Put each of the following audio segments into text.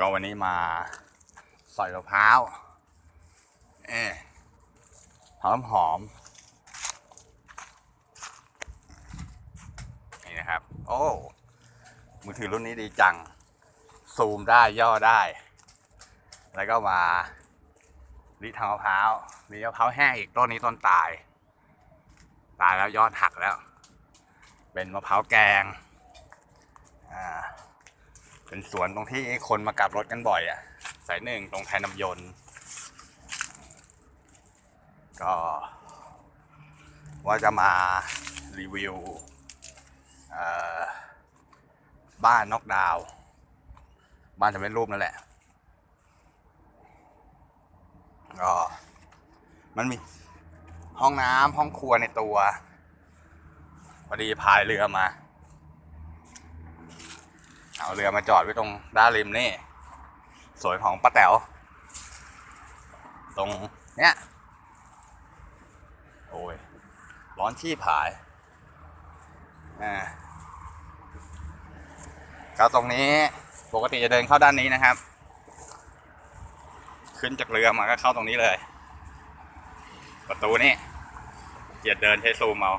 ก็วันนี้มาสอยมะพร้าวเอหอมหอมนี่นะครับ โอ้มือถือรุ่นนี้ดีจัง ซูมได้ย่อได้ แล้วก็มาริทางมะพร้าว มีมะพร้าวแห้งอีกต้นนี้ต้นตาย ตายแล้วยอดหักแล้ว เป็นมะพร้าวแกง เป็นสวนตรงที่คนมากลับรถกันบ่อยอะ สายหนึ่งตรงไทยน้ำยนต์ ก็ ว่าจะมารีวิวบ้านนอกดาว บ้านจะเป็นรูปนั่นแหละ ก็มันมีห้องน้ำห้องครัวในตัวพอดีพายเรือมา เอาเรือมาจอดไว้ตรงด้านริมนี่ สวนของป้าแต๋วตรงเนี้ยโอ้ย ร้อนที่ผายอ่าก็ตรงนี้ปกติจะเดินเข้าด้านนี้นะครับ ขึ้นจากเรือมาก็เข้าตรงนี้เลย ประตูนี่เกียดเดินใช้ซูมเอา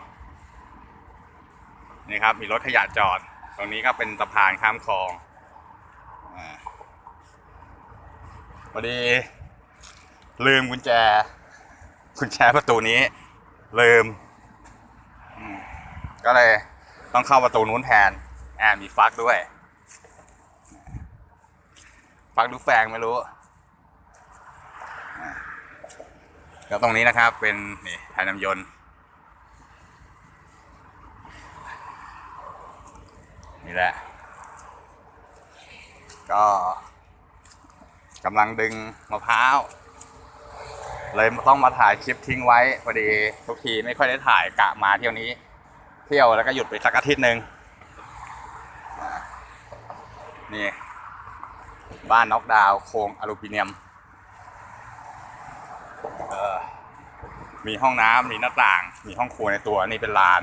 นี่ครับ มีรถขยะจอด ตรงนี้ก็เป็นสะพานข้ามคลองอพอดี ลืมกุญแจ กุญแจประตูนี้ ลืม ก็เลยต้องเข้าประตูนู้นแทนแอบมีฟักด้วย ฟักดูแฟงไม่รู้อ่าก็ตรงนี้นะครับเป็นนี่ไทยน้ำยนต์ นี่แหละ ก็กำลังดึงมะพร้าว เลยต้องมาถ่ายคลิปทิ้งไว้พอดีทุกทีไม่ค่อยได้ถ่ายกะมาเที่ยวนี้ เที่ยวแล้วก็หยุดไปสักอาทิตย์หนึ่งนี่ บ้านน็อกดาวโครงอลูมิเนียมมีห้องน้ำมีหน้าต่าง มีห้องครัวในตัวนี่เป็นลาน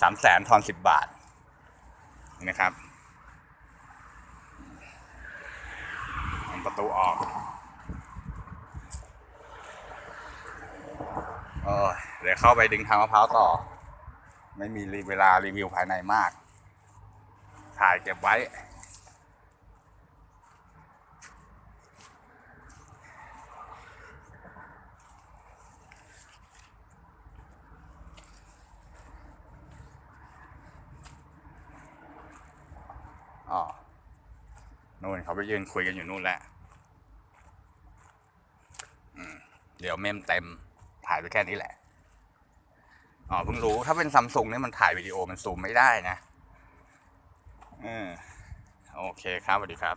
สามแสนทอนสิบบาท นะครับทำประตูออกเออเดี๋ยวเข้าไปดึงทางมะพร้าวต่อ ไม่มีเวลารีวิวภายในมาก ถ่ายเก็บไว้ อ๋อนู่นเขาไปยืนคุยกันอยู่นู่นแหละเดี๋ยวเมมเต็มถ่ายไปแค่นี้แหละอ๋อเพิ่งรู้ถ้าเป็นซัมซุงนี่มันถ่ายวิดีโอมันซูมไม่ได้นะอืมโอเคครับสวัสดีครับ